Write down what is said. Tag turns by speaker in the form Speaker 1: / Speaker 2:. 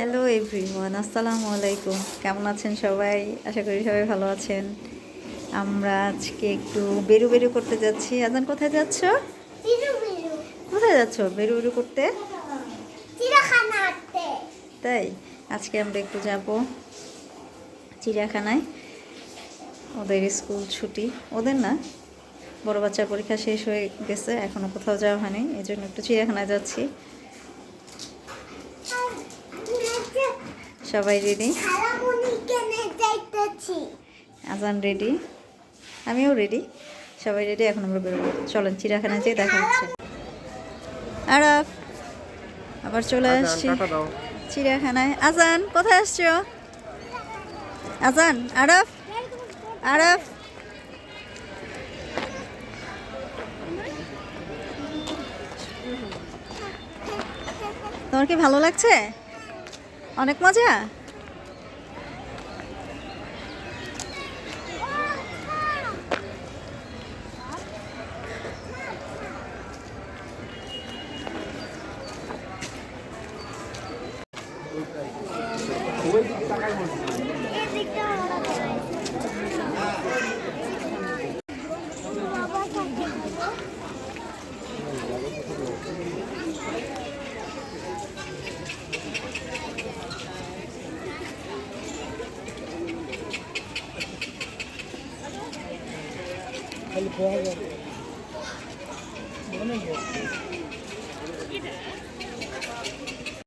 Speaker 1: Hello everyone আসসালামু আলাইকুম কেমন আছেন সবাই? আশা করি সবাই ভালো আছেন। আমরা আজকে একটু বেরু বেরু করতে যাচ্ছি। আজান কোথায় যাচ্ছ? কোথায় যাচ্ছ বেরু বেরু করতে? তাই? আজকে আমরা একটু যাব চিড়িয়াখানায়। ওদের স্কুল ছুটি। ওদের না? বড় বাচ্চার পরীক্ষা শেষ হয়ে গেছে। এখনও কোথাও যাওয়া হয়নি। এই জন্য একটু চিড়িয়াখানায় যাচ্ছি। সবাই রেডি আজান রেডি আমিও রেডি সবাই রেডি এখন আমরা বেরোবো। চলেন চিড়িয়াখানায় যেয়ে দেখা হচ্ছে। আরফ আবার চলে আসছি। চিড়িয়াখানায়। আজান কোথায় আসছো? আজান আরফ আরফ। তোমার কি ভালো লাগছে? অনেক মজা?
Speaker 2: এদিকটা 还得补一个，没那么多。